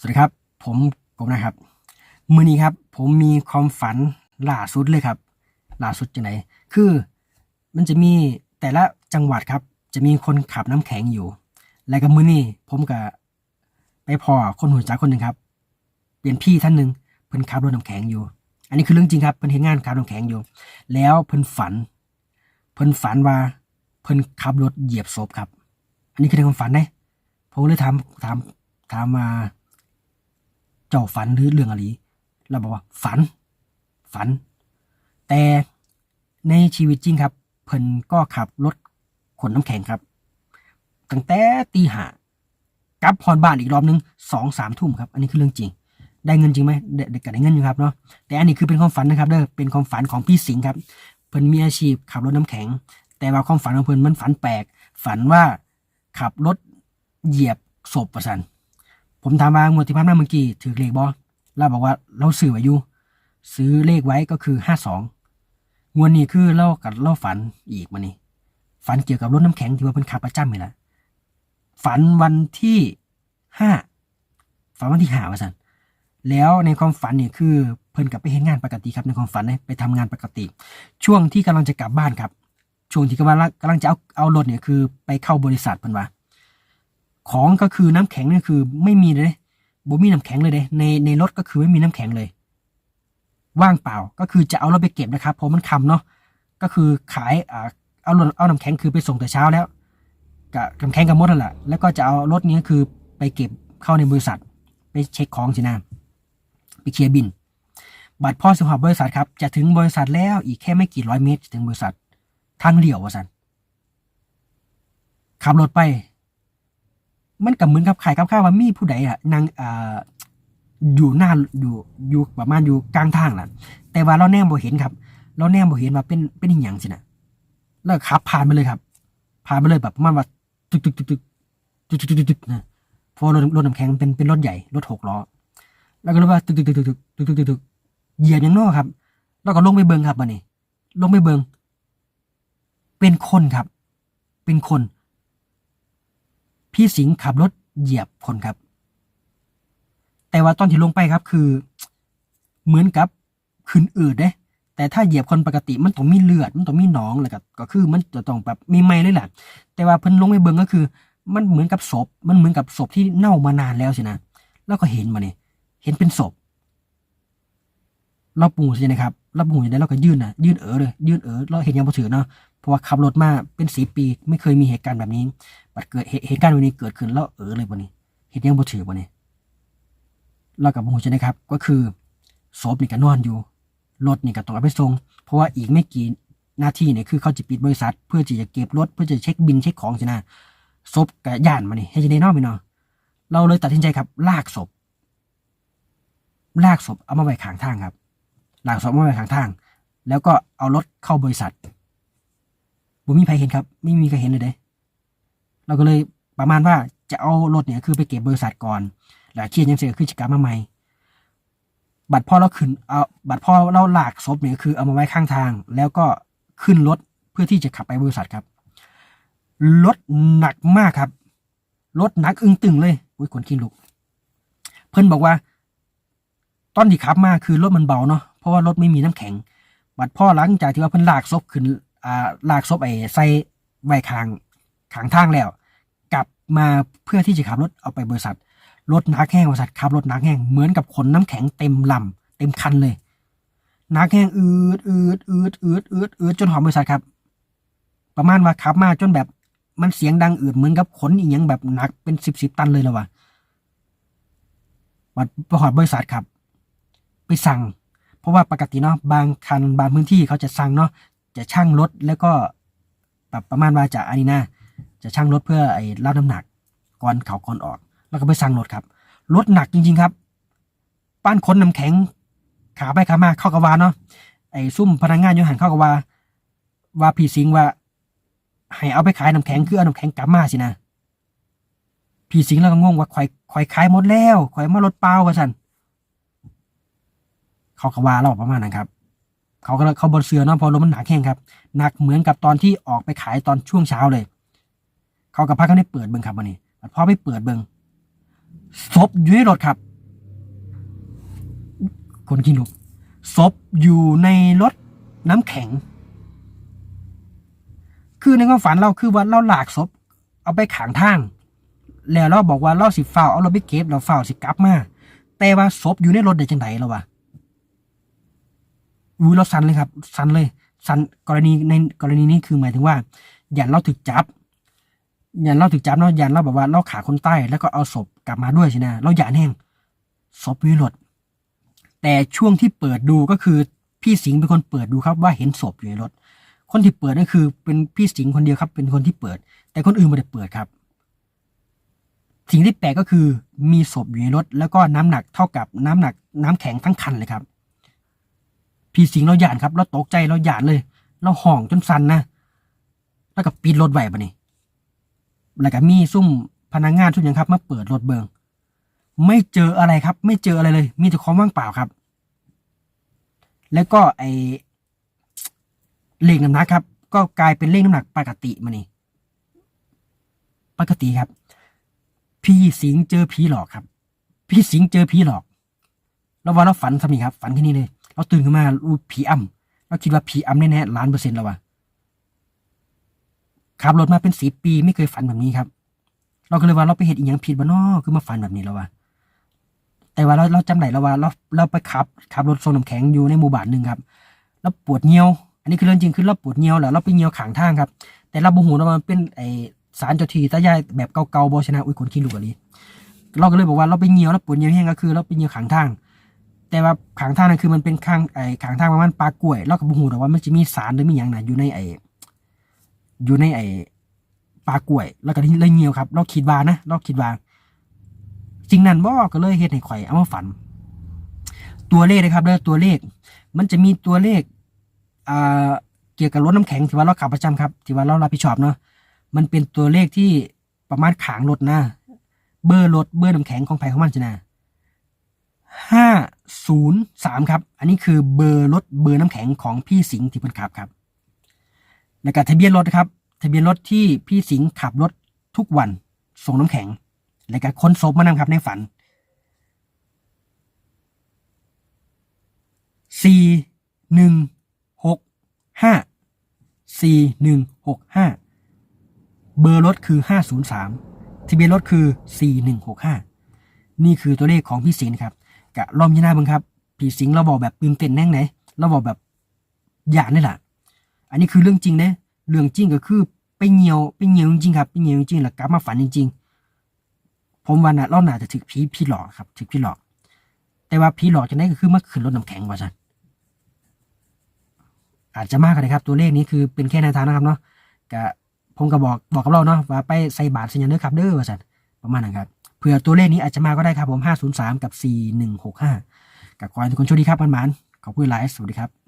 สวัสดีครับ ผมกบนะครับ มือนี้ครับ ผมมีความฝันล่าสุดเลยครับล่าสุดจังไหนคือมันจะมีแต่ละจังหวัดครับ จะมีคนขับน้ำแข็งอยู่ และก็มือนี้ผมกับไปพอคนหัวใจคนหนึ่งครับ เป็นพี่ท่านหนึ่งเพิ่นขับรถน้ำแข็งอยู่ อันนี้คือเรื่องจริงครับเพิ่นเห็นงานขับน้ำแข็งอยู่ แล้วเพิ่นฝัน เพิ่นฝันว่าเพิ่นขับรถเหยียบศพครับ อันนี้คือในความฝันนะผมเลยถามถามถามมา เจ้าฝันหรือเรื่องอะไรเราบอกว่าฝัน ฝัน แต่ในชีวิตจริงครับ เพิ่นก็ขับรถขนน้ำแข็งครับ ตั้งแต่ตีหากลับพรบ้านอีกรอบนึงสองสามทุ่มครับ อันนี้คือเรื่องจริง ได้เงินจริงไหมเด็กก็ได้เงินอยู่ครับเนาะแต่อันนี้คือเป็นความฝันนะครับเด้อเป็นความฝันของพี่สิงห์ครับ เพิ่นมีอาชีพขับรถน้ำแข็ง แต่ว่าความฝันของเพิ่นมันฝันแปลก ฝันว่าขับรถเหยียบศพประสัน ผมถามว่างวดที่ผ่านมาเมื่อกี้ถือเลขบอเราบอกว่าเราซื้อไว้อยู่ซื้อเลขไว้ก็คือห้าสองงวดนี้คือเล่ากับเล่าฝันอีกมานี่ฝันเกี่ยวกับรถน้ำแข็งที่ว่าเป็นขับประจำนี่แหละฝันวันที่ห้าฝันวันที่ห้าว่าสันแล้วในความฝันเนี่ยคือเพิ่นกลับไปเห็นงานปกติครับในความฝันเนี่ยไปทำงานปกติ ช่วงที่กำลังจะกลับบ้านครับ ช่วงที่กำลังกำลังจะเอาเอารถเนี่ยคือไปเข้าบริษัทเพิ่นว่า ของก็คือน้ำแข็งนี่คือไม่มีเลยบ่มีน้ำแข็งเลยเด้ในในรถก็คือไม่มีน้ำแข็งเลย ว่างเปล่าก็คือจะเอารถไปเก็บนะครับเพราะมันคำเนาะก็คือขายอ่าเอารถเอาน้ำแข็งคือไปส่งแต่เช้าแล้วกับน้ำแข็งกับมดนั่นแหละแล้วก็จะเอารถนี้คือไปเก็บเข้าในบริษัท ไปเช็คของสินะไปเคลียร์บิน บัตรพ่อสหบบริษัทครับ จะถึงบริษัทแล้วอีกแค่ไม่กี่ร้อยเมตรถึงบริษัท ทางเลี้ยววะสันขับรถไป มันกับเหมือนกับขายกับข้าวว่ามีผู้ใดอะนางอ่าอยู่หน้าอยู่อยู่ประมาณอยู่กลางทางน่ะแต่ว่าเราแนมบ่เห็นครับ เราแนมบ่เห็นว่าเป็นเป็นอหย่างสินะแล้วขับ ผ่านไปเลยครับ ผ่านไปเลยแบบประมาณว่าตึกตึกตึกตึกตึกตึกตึกตึกนะพราะรถรถน้ำแข็งเป็นเป็นรถใหญ่รถหกล้อแล้วก็เลยว่าตึกตึกตึกตึกตึกตึกตึกตึกตึกเหยียบอย่างนอกครับ แล้วก็ลงไปเบิงครับมานี่ลงไปเบิงเป็นคนครับ เป็นคน พี่สิงห์ขับรถเหยียบคนครับ แต่ว่าตอนที่ลงไปครับคือ เหมือนกับขึ้นอืดเด้แต่ถ้าเหยียบคนปกติมันต้องมีเลือด มันต้องมีหนองเลยก็ก็คือมันจะต้องแบบมีไหมเลยแหละแต่ว่าเพิ่นลงไปเบิ่งก็คือ มันเหมือนกับศพ มันเหมือนกับศพที่เน่ามานานแล้วสินะแล้วก็เห็นมาเนี่ยเห็นเป็นศพเราปูสินะครับเราปูอย่างไรเราก็ยื่นน่ะยื่นเออเลยยื่นเออเราเห็นยังบ่ถือเนาะ ราะว่าขับรถมาเป็นสีปีไม่เคยมีเหตุการณ์แบบนี้บัดเกิดเหตุการณ์แบบนี้เกิดขึ้นแล้วเออเลยบ่นี้เห็นยังบ่ถือบ่นี้เรากับปูใช่ไหมครับ ก็คือศพนี่ก็นอนอยู่รถนี่ก็ต้องเอาไปส่งเพราะว่าอีกไม่กี่นาทีเนี่ยคือเขาจะปิดบริษัท เพื่อที่จะเก็บรถเพื่อจะเช็คบินเช็คของสินะศพกับย่านมานี่ให้จะได้นอกไปเนาะเราเลยตัดสินใจครับ ลากศพลากศพเอามาไว้ข้างทางครับลากศพมาไว้ข้างทาง แล้วก็เอารถเข้าบริษัท บ่มีใครเห็นครับ ไม่มีใครเห็นเลยเด้เราก็เลยประมาณว่าจะเอารถเนี่ยคือไปเก็บบริษัทก่อนแล้วเคลียร์ยังเสียคือจะกลับมาใหม่ บัตรพ่อเราขึ้นเอาบัตรพ่อเราลากศพเนี่ยคือเอามาไว้ข้างทาง แล้วก็ขึ้นรถเพื่อที่จะขับไปบริษัทครับรถหนักมากครับรถหนักอึ้งตึงเลยอุ้ยคนขี้ลุก เพื่อนบอกว่า ตอนที่ขับมาคือรถมันเบาเนาะเพราะว่ารถไม่มีน้ำแข็ง บัดพ่อหลังจากที่ว่าเพิ่นลากศพขึ้น อ่าลากศพไอ้ใส่ไว้ข้างขางทางแล้ว กลับมาเพื่อที่จะขับรถเอาไปบริษัทรถหนักแห้งบริษัทขับรถหนักแห้งเหมือนกับขนน้ำแข็งเต็มลำเต็มคันเลยหนักแห้งอืดอืดอืดอืดอืดอืดจนหอมบริษัทครับ ประมาณว่าขับมาจนแบบมันเสียงดังอืดเหมือนกับขนอีกอย่างแบบหนักเป็นสิบสิบตันเลยล้วะบัดไปหอดบริษัทครับ ไปสั่ง เพราะว่าปกติเนาะบางคันบางพื้นที่เขาจะสั่งเนาะ จะช่างรถแล้วก็แบบประมาณว่าจะอันนี้นะจะช่างรถเพื่อไอ้รับน้ำหนักก่อนเขาก่อนออก แล้วก็ไปสั่งรถครับรถหนักจริง ๆครับ ป้านค้นน้ำแข็ง ขาไปขามาเข้ากะวาเนาะไอ้ซุ่มพนักงานยู่หันเข้ากะวาว่าพี่สิงว่า ให้เอาไปขายน้ำแข็งคือเอาน้ำแข็งกลับมาสินะพี่สิงแล้วก็งงว่าข่อยข่อยขายหมดแล้วข่อยมารถเปล่าว่าสันเขาก็ว่าเราประมาณนั้นครับ เขาก็เขาบนเสือเนาะพอลมมันหนักแห้งครับหนักเหมือนกับตอนที่ออกไปขายตอนช่วงเช้าเลย เขากับพักเขาได้เปิดเบิงครับวันนี้พอไปเปิดเบิงศพอยู่ในรถครับ คนขี้ลุกศพอยู่ในรถน้ำแข็ง คือในความฝันเราคือว่าเราหลากศพเอาไปขางทาง แล้วเราบอกว่าเราสิฝ้าวเอาเราไปเก็บเราฝ้าวสิกลับมาแต่ว่าศพอยู่ในรถได้จังไดเราวะ อุ้ยเราสันเลยครับ สันเลย สันกรณีในกรณีนี้คือหมายถึงว่าย่าเราถึกจับย่าเราถึกจับเนาะย่าเราแบบว่าเราขาคนใต้ แล้วก็เอาศพกลับมาด้วยใช่ไหมเราอย่าแห้งศพอยู่ในรถแต่ช่วงที่เปิดดูก็คือพี่สิงห์เป็นคนเปิดดูครับว่าเห็นศพอยู่ในรถ คนที่เปิดนั่นคือเป็นพี่สิงห์คนเดียวครับ เป็นคนที่เปิด แต่คนอื่นไม่ได้เปิดครับ สิ่งที่แปลกก็คือมีศพอยู่ในรถ แล้วก็น้ำหนักเท่ากับน้ำหนักน้ำแข็งทั้งคันเลยครับ พี่สิงเราหยานครับ เราตกใจเราหยานเลย เราห่องจนสั่นนะแล้วก็ปิดรถไว้ปะนี่แล้วก็มีซุ่มพนักงานซุ่มหยังครับ มาเปิดรถเบิงไม่เจออะไรครับ ไม่เจออะไรเลย มีแต่ความว่างเปล่าครับ แล้วก็ไอเลขน้ำหนักครับ ก็กลายเป็นเลขน้ำหนักปกติมานี่ปกติครับพี่สิงเจอผีหลอกครับ พี่สิงเจอผีหลอก แล้ววันเราฝันสมีครับ ฝันที่นี่เลย เราตื่นขึ้นมาอู้ผีอ่ำเราคิดว่าผีอ่ำแน่ๆล้านเปอร์เซ็นต์แล้ววะขับรถมาเป็นสิบปีไม่เคยฝันแบบนี้ครับ เราก็เลยว่าเราไปเห็นอีกอย่างผิดบ้านอคือมาฝันแบบนี้แล้ววะแต่ว่าเราเราจำได้แล้วว่าเราเราไปขับขับรถส่งน้ำแข็งอยู่ในหมู่บ้านหนึ่งครับแล้วปวดเงี้ยว อันนี้คือเรื่องจริงคือเราปวดเงี้ยวแล้วเราไปเงี้ยวขางทางครับ แต่เราบูหูว่ามันเป็นไอสารเจ้าที่ตายายแบบเก่าๆบอชนะอุ้ยคนขี้ลูกอะลีเราก็เลยบอกว่าเราไปเงี้ยวแล้วปวดเงี้ยวแห้งก็คือ เราไปเงี้ยวขางทาง แต่ว่าขางทางนั่นคือมันเป็นข้างไอขางทางประมาณปลากล้วยเราก็บูหูแต่ว่ามันจะมีสารหรือมีอย่างไหนอยู่ในไออยู่ในไอปลากล้วย แล้วก็เลยเงียวครับ เราคิดว่านะเราคิดว่าจริงนั้นบ่ก็เลยเฮ็ดให้ข่อยเอามาฝัน ตัวเลขนะครับเด้อตัวเลข มันจะมีตัวเลขอ่าเกี่ยวกับรถน้ำแข็งที่ว่าเราขับประจำครับที่ว่าเรารับผิดชอบเนาะมันเป็นตัวเลขที่ประมาณขางรถนะ เบอร์รถเบอร์น้ำแข็งของไผของมันจะนะห้า ศูนย์สามครับ อันนี้คือเบอร์รถเบอร์น้ำแข็งของพี่สิงห์ที่เพิ่นขับครับแล้วก็ทะเบียนรถนะครับ ทะเบียนรถที่พี่สิงห์ขับรถทุกวันส่งน้ำแข็ง แล้วก็ค้นศพมานำครับในฝันสี่หนึ่งหกห้าสี่หนึ่งหกห้าเบอร์รถคือห้าศูนย์สามทะเบียนรถคือสี่หนึ่งหกห้านี่คือตัวเลขของพี่สิงห์ครับ กะล้อมยีน้าเบังครับพี่สิงเราบอกแบบตื่นเต้นแน่งไหนเราบอกแบบหยาดนี่แหละอันนี้คือเรื่องจริงเนะเรื่องจริงก็คือไปเหี่ยวไปเหี่ยวจริงครับไปเหี่ยวจริงแล้วกลับมาฝันจริง ๆ ผมว่าน่ะเราน่าจะถึกผีพี่หลอกครับถึกพี่หลอก แต่ว่าผีหลอกจะได้ก็คือเมื่อคืนรถน้ำแข็งว่าจันอาจจะมากก็ได้ครับ ตัวเลขนี้คือเป็นแค่แนวทางนะครับเนาะก็ผมก็บอกบอกกับเราเนาะว่าไปใส่บาทสัญญาณเด้อครับเด้อว่าสันประมาณนั้นครับ เผื่อตัวเลขนี้อาจจะมาก็ได้ครับผม 503 กับ 4165กับขอให้ทุกคนโชคดีครับมันๆขอบคุณหลาย สวัสดีครับ